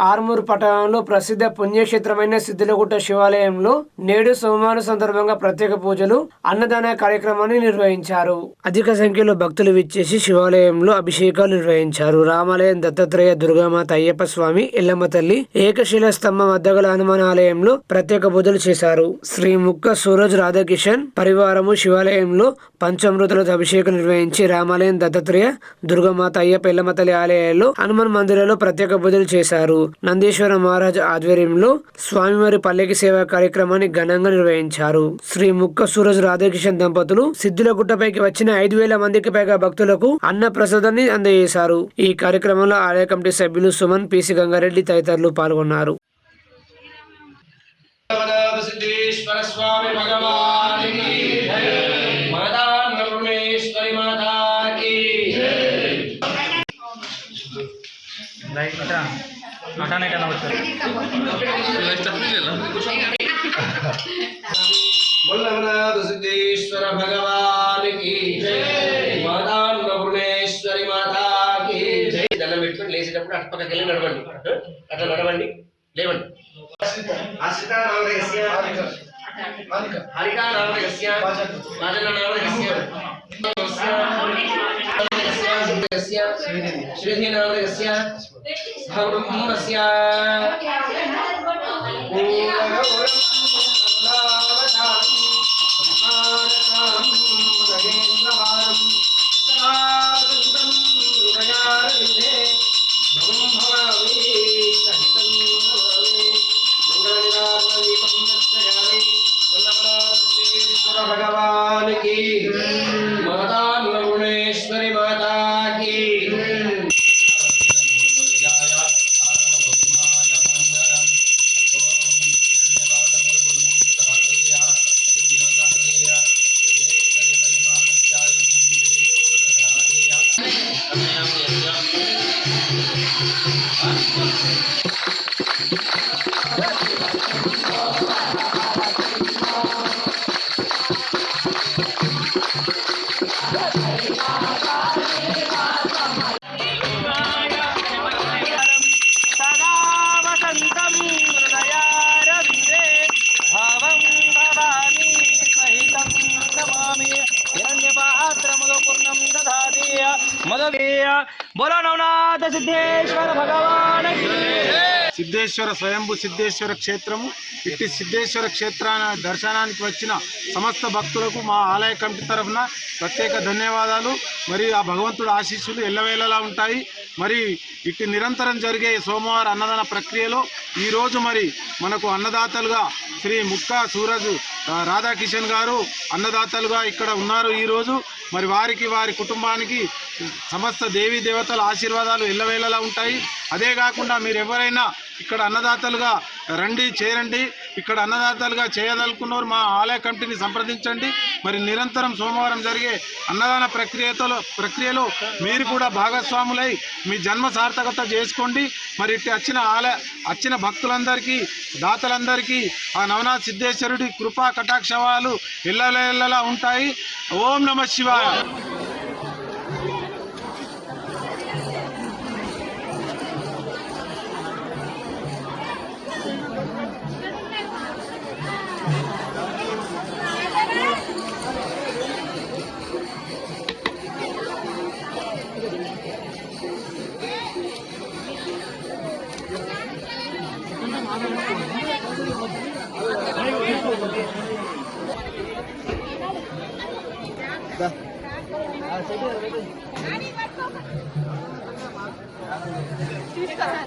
ఆర్మూర్ పట్టణంలో ప్రసిద్ధ పుణ్యక్షేత్రమైన సిద్ధిలగుట్ట శివాలయంలో నేడు సోమవారం సందర్భంగా ప్రత్యేక పూజలు అన్నదాన కార్యక్రమాన్ని నిర్వహించారు. అధిక సంఖ్యలో భక్తులు విచ్చేసి శివాలయంలో అభిషేకాలు నిర్వహించారు. రామాలయం దత్తాత్రేయ దుర్గామాత అయ్యప్ప స్వామి ఎల్లమ్మ తల్లి ఏకశిల స్తంభం వద్ద గల హనుమాన్ ఆలయంలో ప్రత్యేక పూజలు చేశారు. శ్రీ ముక్క సూరజ్ రాధాకిషన్ పరివారము శివాలయంలో పంచామృతులతో అభిషేకం నిర్వహించి రామాలయం దత్తాత్రేయ దుర్గామాత అయ్యప్ప ఎల్లమ్మ తల్లి ఆలయాల్లో హనుమాన్ మందిరంలో ప్రత్యేక పూజలు చేశారు. నందీశ్వర మహారాజ్ ఆధ్వర్యంలో స్వామివారి పల్లెకి సేవా కార్యక్రమాన్ని ఘనంగా నిర్వహించారు. శ్రీ ముక్క సూరజ్ రాధాకృష్ణ దంపతులు సిద్ధుల గుట్టపైకి వచ్చిన ఐదు వేల మందికి పైగా భక్తులకు అన్న ప్రసాదాన్ని అందజేశారు. ఈ కార్యక్రమంలో ఆలయ కమిటీ సభ్యులు సుమన్ పిసి గంగారెడ్డి తదితరులు పాల్గొన్నారు. నటానే సిద్ధేశ్వర భగవానికి మాతాన్నపూర్ణేశ్వరి మాతాకి దండం పెట్టుకొని లేచేటప్పుడు అటుపక్కకి వెళ్ళి నడవండి. అట్లా నడవండి. లేవండి. హరికా నామకస్య మాజన నామకస్య श्रेयासुप्रियस्य भगवान की माता नगुणेश्वरी సదా వసంతం హృదయారవిందే భావం భవానీ సహితం సిద్ధేశ్వర సిద్ధేశ్వర స్వయంభు సిద్ధేశ్వర క్షేత్రము. ఇట్టి సిద్ధేశ్వర క్షేత్రాన దర్శనానికి వచ్చిన సమస్త భక్తులకు మా ఆలయ కమిటీ తరఫున ప్రత్యేక ధన్యవాదాలు. మరి ఆ భగవంతుడు ఆశీస్సులు ఎల్లవేళలా ఉంటాయి. మరి ఇట్టి నిరంతరం జరిగే సోమవారం అన్నదాన ప్రక్రియలో ఈరోజు మరి మనకు అన్నదాతలుగా శ్రీ ముక్కా సూరజ్ రాధాకిషన్ గారు అన్నదాతలుగా ఇక్కడ ఉన్నారు ఈరోజు మరి వారికి వారి కుటుంబానికి సమస్త దేవీ దేవతల ఆశీర్వాదాలు ఎల్లవేళలా ఉంటాయి. అదే కాకుండా మీరు ఎవరైనా ఇక్కడ అన్నదాతలుగా రండి చేరండి ఇక్కడ అన్నదాతలుగా చేయదలుకున్నారు మా ఆలయ కమిటీని సంప్రదించండి. మరి నిరంతరం సోమవారం జరిగే అన్నదాన ప్రక్రియతో ప్రక్రియలో మీరు కూడా భాగస్వాములై మీ జన్మ సార్థకత చేసుకోండి. మరి ఇట్టి వచ్చిన ఆలయ వచ్చిన భక్తులందరికీ దాతలందరికీ ఆ నవనాథ్ సిద్ధేశ్వరుడి కృపా కటాక్షవాలు ఎల్లలా ఉంటాయి. ఓం నమ శివాయ. తీసుకోరా